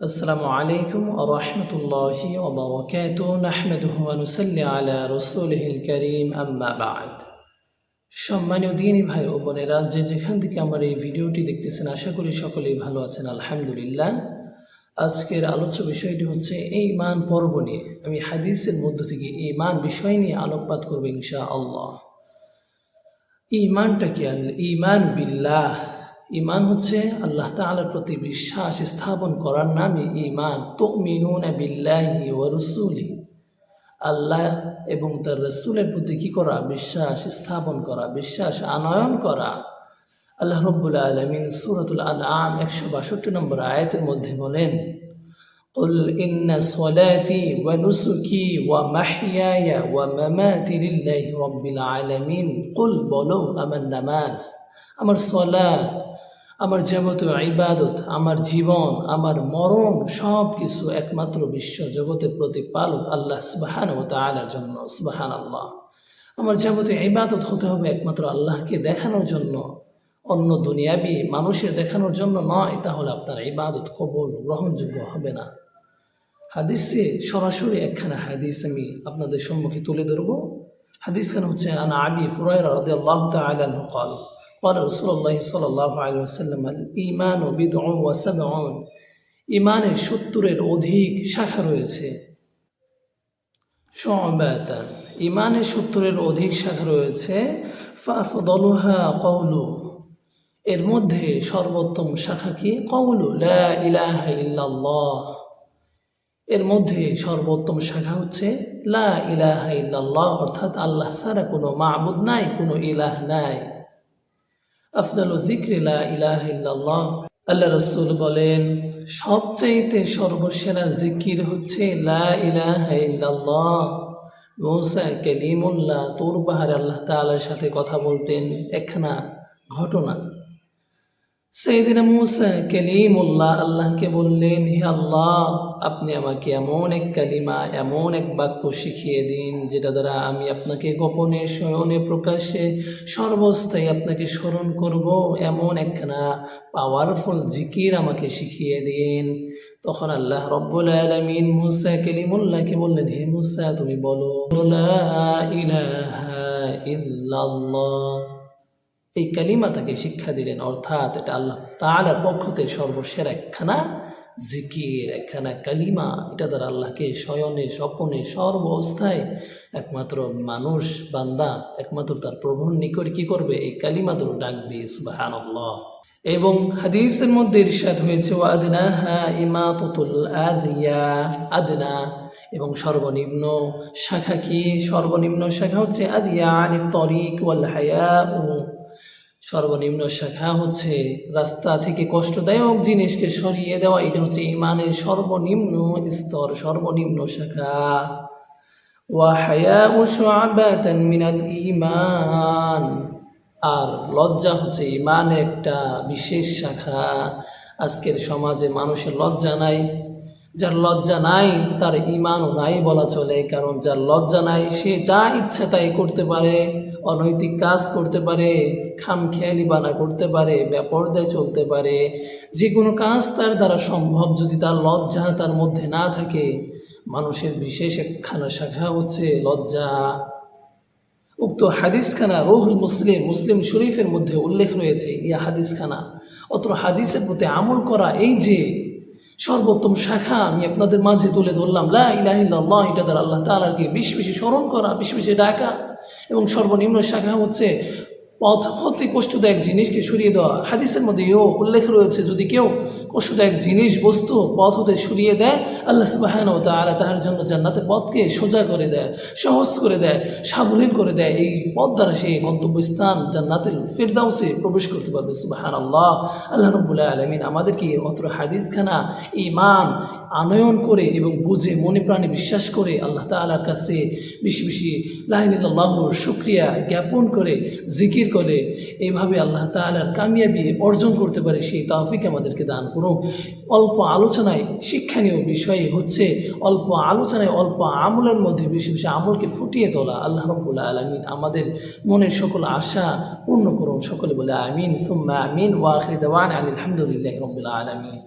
আসসালামু আলাইকুম রহমতুল্লাহি ওবরকাত নাহমেদুসাল্লি আলা রসুলহিল করিম, আম্মা বাদ। সম্মানীয় দিনই ভাই ও বোনেরা, যে যেখান থেকে আমার এই ভিডিওটি দেখতেছেন, আশা করি সকলেই ভালো আছেন, আলহামদুলিল্লাহ। আজকের আলোচ্য বিষয়টি হচ্ছে এই মান পর্ব নিয়ে। আমি হাদিসের মধ্য থেকে এই মান বিষয় নিয়ে আলোকপাত করব ইনশা আল্লাহ ইমানটা কি? আল ইমান বিল্লাহ। ইমান হচ্ছে আল্লাহ তাআলার প্রতি বিশ্বাস স্থাপন করার নামে ইমান তো মিনুন বিল্লাহি ও রসুলি আল্লাহ এবং তার রসুলের প্রতি কি করা বিশ্বাস স্থাপন করা বিশ্বাস আনয়ন করা আল্লাহ রব্বুল আলমিন সুরতুল আনআম একশো বাষট্টি নম্বর আয়াতের মধ্যে বলেন قل إن صلاتي ونسكي ومحياي ومماتي لله رب العالمين قل বলো আমার নামাজ আমার সলাত আমার যাবতীয় ইবাদত, আমার জীবন, আমার মরণ সব কিছু একমাত্র বিশ্ব জগতের প্রতিপালক আল্লাহ সুবাহান ও তালার জন্য সুবাহান আল্লাহ আমার যাবতীয় ইবাদত হতে হবে একমাত্র আল্লাহকে দেখানোর জন্য, অন্য দুনিয়াবি মানুষের দেখানোর জন্য নয়, তাহলে আপনার ইবাদত কবল গ্রহণযোগ্য হবে না। হাদিসে সরাসরি একখানা হাদিস আমি আপনাদের সম্মুখে তুলে ধরবো। হাদিস খান হচ্ছে আনা আবি হুরায়রা রাদিয়াল্লাহু তাআলা আনহু قال قال رسول الله صلى الله عليه وسلم الإيمان بدع وسبعون ইমানের সত্তরের অধিক শাখা রয়েছে সবাতান ইমানের সত্তরের অধিক শাখা রয়েছে ফাফদলুহা কওলু এর মধ্যে সর্বোত্তম শাখা কি কওলু লা ইলাহা ইল্লাল্লাহ এর মধ্যে সর্বোত্তম শাখা হচ্ছে লা ইলাহা ইল্লাল্লাহ অর্থাৎ আল্লাহ ছাড়া কোনো মাবুদ নাই কোনো ইলাহ নাই আফদাল জিক্রি লা ইলাহা ইল্লাল্লাহ। আল্লাহ রসুল বলেন, সবচাইতে সর্বসেরা জিকির হচ্ছে লা ইলাহা ইল্লাল্লাহ। মৌসা কেলিমুল্লাহ, তোর বাহারে আল্লাহ তাআলার সাথে কথা বলতেন একখানা ঘটনা। সেইদিনা মুসা কালিমুল্লাহ আল্লাহকে বললেন, হে আল্লাহ, আপনি আমাকে এমন এক কালিমা, এমন এক বাক্য শিখিয়ে দিন, যেটা দ্বারা আমি আপনাকে গোপনে শয়নে প্রকাশ্যে সর্বস্থায় আপনাকে স্মরণ করব, এমন একখানা পাওয়ারফুল জিকির আমাকে শিখিয়ে দিন। তখন আল্লাহ রব্বুল আলমিন মুসা কালিমুল্লাহকে বললেন, হে মুসা, তুমি বলো ইলাহা ইল্লাল্লাহ। এই কালিমা তাকে শিক্ষা দিলেন। অর্থাৎ এটা আল্লাহ তালার পক্ষ থেকে সর্বশের একখানা জিকির, একখানা কালিমা। এটা দ্বারা আল্লাহকে শয়নে স্বপনে সর্ব অবস্থায় একমাত্র মানুষ, বান্দা, একমাত্র তার প্রভুর নিকট কি করবে? এই কালিমা দ্বারা ডাকবে সুবাহান এবং হাদিসের মধ্যে ইরশাদ হয়েছে ও আদনা হা ইমাতুল আদিয়া। আদনা এবং সর্বনিম্ন শাখা কি? সর্বনিম্ন শাখা হচ্ছে, আদিয়া আনি তরিক ওয়াল হায়া সর্বনিম্ন শাখা হচ্ছে রাস্তা থেকে কষ্টদায়ক জিনিসকে সরিয়ে দেওয়া, এটা হচ্ছে ইমানের সর্বনিম্ন স্তর, সর্বনিম্ন শাখা। ওয়াহায়া মিনাল ইমান আর লজ্জা হচ্ছে ইমানের একটা বিশেষ শাখা। আজকের সমাজে মানুষের লজ্জা নাই। যার লজ্জা নাই, তার ইমানও নাই বলা চলে। কারণ যার লজ্জা নাই, সে যা ইচ্ছা তাই করতে পারে। অনৈতিক কাজ করতে পারে, খামখেয়ালি বানা করতে পারে ব্যাপরদায় চলতে পারে যে কোনো কাজ তার দ্বারা সম্ভব যদি তার লজ্জা তার মধ্যে না থাকে। মানুষের বিশেষ একখানা শাখা হচ্ছে লজ্জা। উক্ত হাদিসখানা রোহুল মুসলিম মুসলিম শরীফের মধ্যে উল্লেখ রয়েছে ইয়া হাদিসখানা। অত্র হাদিসের প্রতি আমল করা এই যে সর্বোত্তম শাখা আমি আপনাদের মাঝে তুলে ধরলাম, লা ইলাহিল্লাহ এটা দ্বারা আল্লাহ তালাকে বেশি বেশি স্মরণ করা, বেশি বেশি ডাকা। এবং সর্বনিম্ন শাখা হচ্ছে পথ হতে কষ্টদায়ক জিনিসকে সরিয়ে দেওয়া। হাদিসের মধ্যে এও উল্লেখ রয়েছে, যদি কেউ কষ্টদায়ক জিনিস, বস্তু, পথ হতে সরিয়ে দেয়, আল্লাহ সুবাহান ও তারা তাহার জন্য জান্নাতের পথকে সোজা করে দেয়, সহজ করে দেয়, সাবলীল করে দেয়, এই পথ দ্বারা সে গন্তব্যস্থান, জান্নাতের ফেরদাউসে প্রবেশ করতে পারবে সুবাহান আল্লাহ আল্লাহ রব্বুল্লাহ আলমিন আমাদেরকে অত্র হাদিসখানা ইমান আনয়ন করে এবং বুঝে, মনে প্রাণে বিশ্বাস করে আল্লাহ তালার কাছে বেশি বেশি লাহিনুল্লাহর শুক্রিয়া জ্ঞাপন করে, জিকির করে এইভাবে আল্লাহ তালার কামিয়াবি অর্জন করতে পারে, সেই তাফিক আমাদেরকে দান করুন। অল্প আলোচনায়, শিক্ষণীয় বিষয় হচ্ছে অল্প আলোচনায়, অল্প আমলের মধ্যে বেশি বেশি আমলকে ফুটিয়ে তোলা। আল্লাহ রব্বুল্লাহ আলমিন আমাদের মনের সকল আশা পূর্ণ করুন। সকলে বলে আমিন, সুম্মা আমিন ওয়াখির আলহামদুলিল্লাহ রব্বুল্লাহ আলমিন।